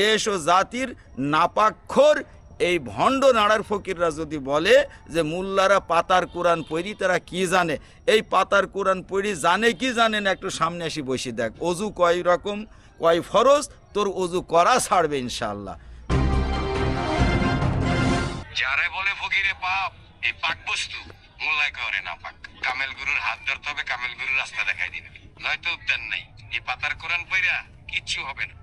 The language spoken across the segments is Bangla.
দেশ ও জাতির নাপাক্ষর এই ভণ্ড নাড়ার ফকিররা যদি বলে যে মুল্লারা পাতার কোরআন পড়ি, তারা কি জানে? এই পাতার কোরআন পড়ি জানে কি জানে না? একটু সামনে আসি বসে দেখ। অজু কয় রকম? কয় ফরজ? তোর অজু করা ছাড়বে ইনশাআল্লাহ। যারে বলে ফকিরে পাপ, এই পাক বস্তু মোল্লাই করে না পাক। কামেল গুরুর হাত ধরতে হবে, কামেল গুরুর রাস্তা দেখাই দিবে। নয়তো উদ্যান নাই। এই পাতার কোরআন পইরা কিচ্ছু হবে না।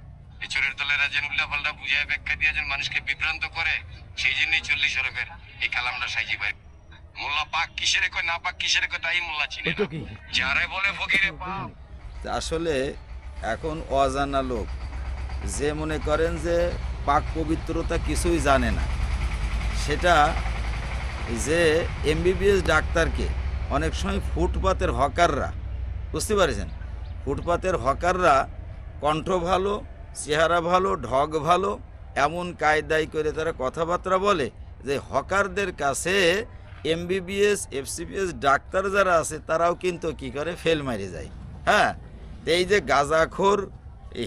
এই চোরের দলেরা যেন উল্লা পাল্টা বুঝায় ব্যাখ্যা দিয়ে যেন মানুষকে বিভ্রান্ত করে সেই জন্যই চল্লিশ সড়কের এই কালামটা সাইজি পাই মোল্লা পাক কিসের কয় না পাক কিসের কয় তাই মোল্লা চিনে যারে বলে ফকিরে পাপ। আসলে এখন অজানা লোক যে মনে করেন যে পাক পবিত্রতা কিছুই জানে না সেটা যে এমবিবিএস ডাক্তারকে অনেক সময় ফুটপাতের হকাররা বুঝতে পারছেন? ফুটপাতের হকাররা কণ্ঠ ভালো চেহারা ভালো, ঢগ ভালো, এমন কায়দায় করে তারা কথাবার্তা বলে যে হকারদের কাছে এমবিবিএস, এফসিবিএস ডাক্তার যারা আছে, তারাও কিন্তু কি করে? ফেল মারি যায়। হ্যাঁ? এই যে গাঁজাখোর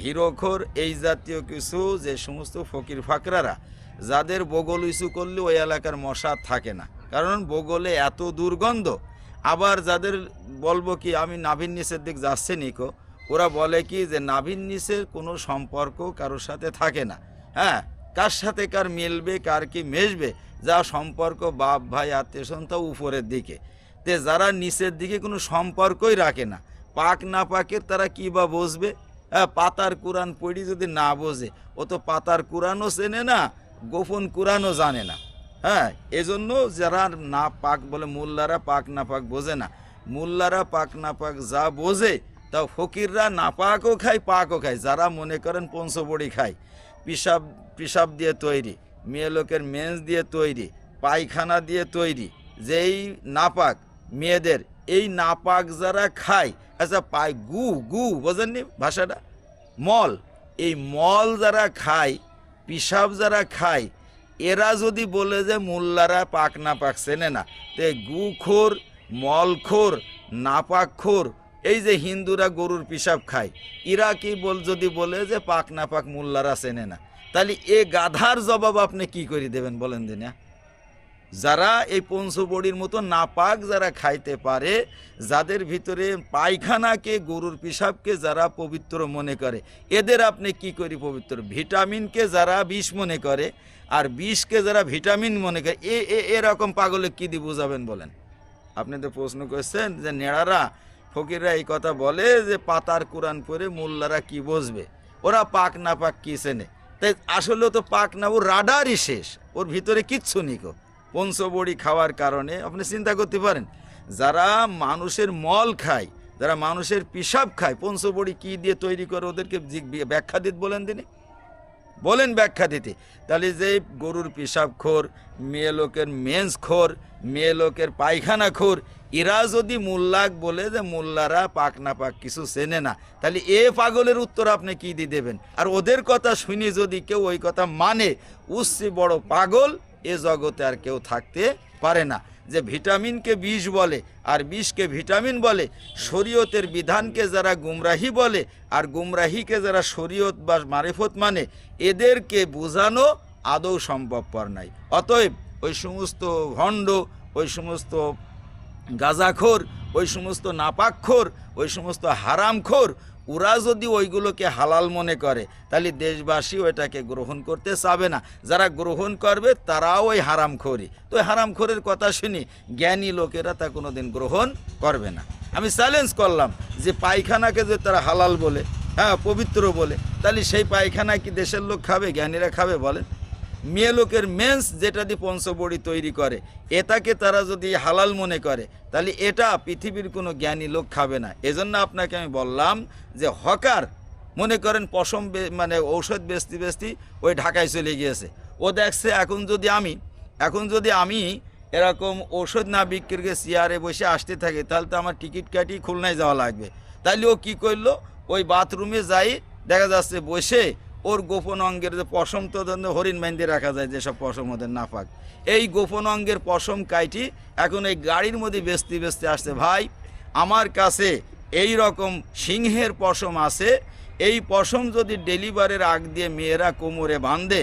হিরোখোর, এই জাতীয় কিছু যে সমস্ত ফকির ফাকরারা, যাদের বগল ইস্যু করলে ওই এলাকার মশা থাকে না। কারণ বগলে এত দুর্গন্ধ, আবার যাদের বলব কি, আমি নাভিন নিচের দিক যাচ্ছে, নিকো ওরা বলে কি যে নাভিন নিচের কোনো সম্পর্ক কারোর সাথে থাকে না। হ্যাঁ কার সাথে কার মিলবে, কার কি মেশবে, যা সম্পর্ক বাপ, ভাই, আত্মীয় তা উপরের দিকে। তে যারা নিচের দিকে কোনো সম্পর্কই রাখে না, পাক না পাকের তারা কি বা বসবে হ্যাঁ পাতার কোরআন পড়ি যদি না বোঝে, ও তো পাতার কোরআনও চেনে না, গোপন কোরআনও জানে না। হ্যাঁ এজন্য যারা না পাক বলে, মোল্লারা পাক না পাক বোঝে না। মোল্লারা পাক না পাক যা বোঝে তা ফকিররা না পাকও খায় পাকও খায়। যারা মনে করেন পঞ্চবড়ি খায় পিসাব পিসাব দিয়ে তৈরি, মেয়ে লোকের মেন্স দিয়ে তৈরি, পায়খানা দিয়ে তৈরি, যেই নাপাক মেয়েদের, এই নাপাক যারা খায় আচ্ছা পায় গু গু, বোঝেননি ভাষাটা? মল, এই মল যারা খায় পিসাব যারা খায়, এরা যদি বলে যে মোল্লারা পাক না পাক চেনে না, তে গুখোর মলখোর নাপাকখোর এই যে হিন্দুরা গরুর পিসাব খায় ইরা কি বল যদি বলে যে পাক না পাক মোল্লারা চেনে না, তাহলে এ গাধার জবাব আপনি কি করে দেবেন বলেন দিনা যারা এই পঞ্চবড়ির মতো নাপাক যারা খাইতে পারে, যাদের ভিতরে পায়খানাকে, গরুর পিসাবকে যারা পবিত্র মনে করে, এদের আপনি কি করি পবিত্র? ভিটামিনকে যারা বিষ মনে করে, আর বিষকে যারা ভিটামিন মনে করে, এ, এ- এরকম পাগলে কী দিয়ে বুঝাবেন বলেন? আপনি তো প্রশ্ন করছেন যে নেড়ারা ফকিররা এই কথা বলে যে পাতার কোরআন পরে মোল্লারা কি বসবে ওরা পাক না পাক কি চেনে? তাই আসলে তো পাক না ও রাডারই শেষ। ওর ভিতরে কিচ্ছু নিকো পঞ্চবড়ি খাওয়ার কারণে আপনি চিন্তা করতে পারেন, যারা মানুষের মল খায়, যারা মানুষের পিসাব খায়, পঞ্চবড়ি কি দিয়ে তৈরি করে ওদেরকে ব্যাখ্যা দিতে বলেন তিনি? বলেন ব্যাখ্যা দিতে। তাহলে যে গরুর পেশাব খোর, মেয়ে লোকের মেন্স খোর, মেয়ে লোকের পায়খানা খোর, এরা যদি মোল্লাক বলে যে মোল্লারা পাক না পাক কিছু চেনে না, তাহলে এ পাগলের উত্তর আপনি কি দিয়ে দেবেন? আর ওদের কথা শুনে যদি কেউ ওই কথা মানে উচ্চে বড় পাগল, এ জগতে আর কেউ থাকতে পারে না। যে ভিটামিনকে বিষ বলে আর বিষকে ভিটামিন বলে, শরীয়তের বিধানকে যারা গুমরাহি বলে আর গুমরাহিকে যারা শরীয়ত বা মারিফত মানে এদেরকে বোঝানো আদৌ সম্ভবপর নাই। অতএব ওই সমস্ত ভণ্ড, ওই সমস্ত গাজাখোর, ওই সমস্ত নাপাকখোর, ওই সমস্ত হারামখোর ওরা যদি ওইগুলোকে হালাল মনে করে, তাহলে দেশবাসী ওইটাকে গ্রহণ করতে চাবে না। যারা গ্রহণ করবে, তারাও ওই হারামখোরি। তো হারামখোরের কথা শুনি, জ্ঞানী লোকেরা তা কোনোদিন গ্রহণ করবে না। আমি চ্যালেঞ্জ করলাম যে পায়খানাকে যে তারা হালাল বলে হ্যাঁ পবিত্র বলে, তাহলে সেই পায়খানা কি দেশের লোক খাবে, জ্ঞানীরা খাবে বলেন? মেয়ে লোকের মেন্স যেটা দিয়ে পঞ্চবড়ি তৈরি করে, এটাকে তারা যদি হালাল মনে করে, তাহলে এটা পৃথিবীর কোনো জ্ঞানী লোক খাবে না। এজন্য আপনাকে আমি বললাম যে হকার, মনে করেন পশম মানে ঔষধ বেচতে বেচতে ওই ঢাকায় চলে গিয়েছে। ও দেখছে এখন যদি আমি, এখন যদি আমি এরকম ওষুধ না বিক্রি করে চেয়ারে বসে আসতে থাকি, তাহলে তো আমার টিকিট কাটি খুলনায় যাওয়া লাগবে। তাহলে ও কী করল? ওই বাথরুমে যাই, দেখা যাচ্ছে বসে ওর গোপন অঙ্গের যে পশম তো হরিণ বাইন্দে রাখা যায়, যেসব পশম ওদের নাফাক এই গোপন অঙ্গের পশম কাইটি এখন এই গাড়ির মধ্যে বেচতে বেচতে আসছে, ভাই, আমার কাছে এই রকম সিংহের পশম আছে, এই পশম যদি ডেলিভারির আগ দিয়ে মেয়েরা কোমরে বাঁধে,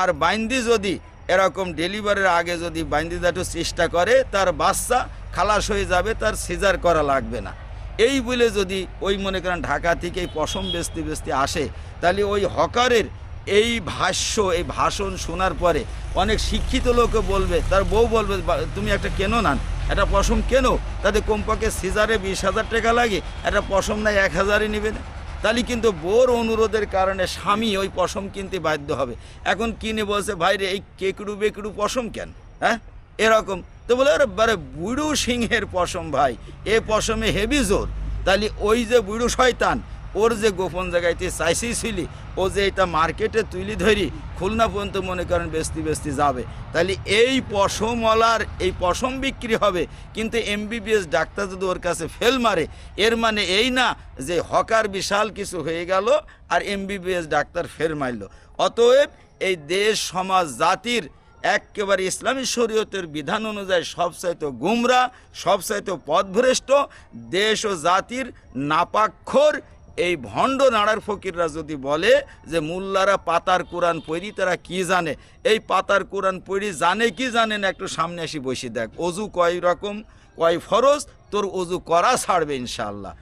আর বাইন্দি যদি এরকম ডেলিভারির আগে যদি বাইন্দি দাটু চেষ্টা করে, তার বাচ্চা খালাস হয়ে যাবে, তার সিজার করা লাগবে না। এই বলে যদি ওই মনে করেন ঢাকা থেকে পশম বেচতে বেচতে আসে, তাহলে ওই হকারের এই ভাষ্য, এই ভাষণ শোনার পরে অনেক শিক্ষিত লোকে বলবে, তার বউ বলবে, "বা- তুমি একটা কেন নান? একটা পশম কেন? তাতে কমপক্ষে সিজারে বিশ হাজার টাকা লাগে, একটা পশম নাই এক হাজারই নেবে না? তাহলে কিন্তু বোর অনুরোধের কারণে স্বামী ওই পশম কিনতে বাধ্য হবে। এখন কিনে বলছে ভাইরে এই কেকড়ু বেকড়ু পশম কেন? হ্যাঁ? এরকম তো বলে বারে বুড়ো সিংহের পশম ভাই, এ পশমে হেভি জোর। তাহলে ওই যে বুড়ু শয়তান, ওর যে গোপন জায়গাইতে চাইছিলি ও যে এটা মার্কেটে তুলি ধরি, খুলনা পর্যন্ত মনে করেন বেস্তি বেস্তি যাবে। তাহলে এই পশমওয়ালার, এই পশম বিক্রি হবে, কিন্তু এমবিবিএস ডাক্তার যদি ওর কাছে ফেল মারে, এর মানে এই না যে হকার বিশাল কিছু হয়ে গেল আর এমবিবিএস ডাক্তার ফের মারল। অতএব এই দেশ, সমাজ, জাতির একেবারে ইসলামী শরীয়তের বিধান অনুযায়ী সবচাইতে গুমরা, সবচাইতে পথভ্রষ্ট দেশ ও জাতির নাপাক্ষর এই ভণ্ড নাড়ার ফকিররা যদি বলে যে, মুল্লারা পাতার কোরআন পড়ি, তারা কি জানে? এই পাতার কোরআন পড়ি জানে কি জানে না, একটু সামনে আসি বসে দেখ। অজু কয় রকম? কয় ফরজ? তোর অজু করা ছাড়বে ইনশাআল্লাহ।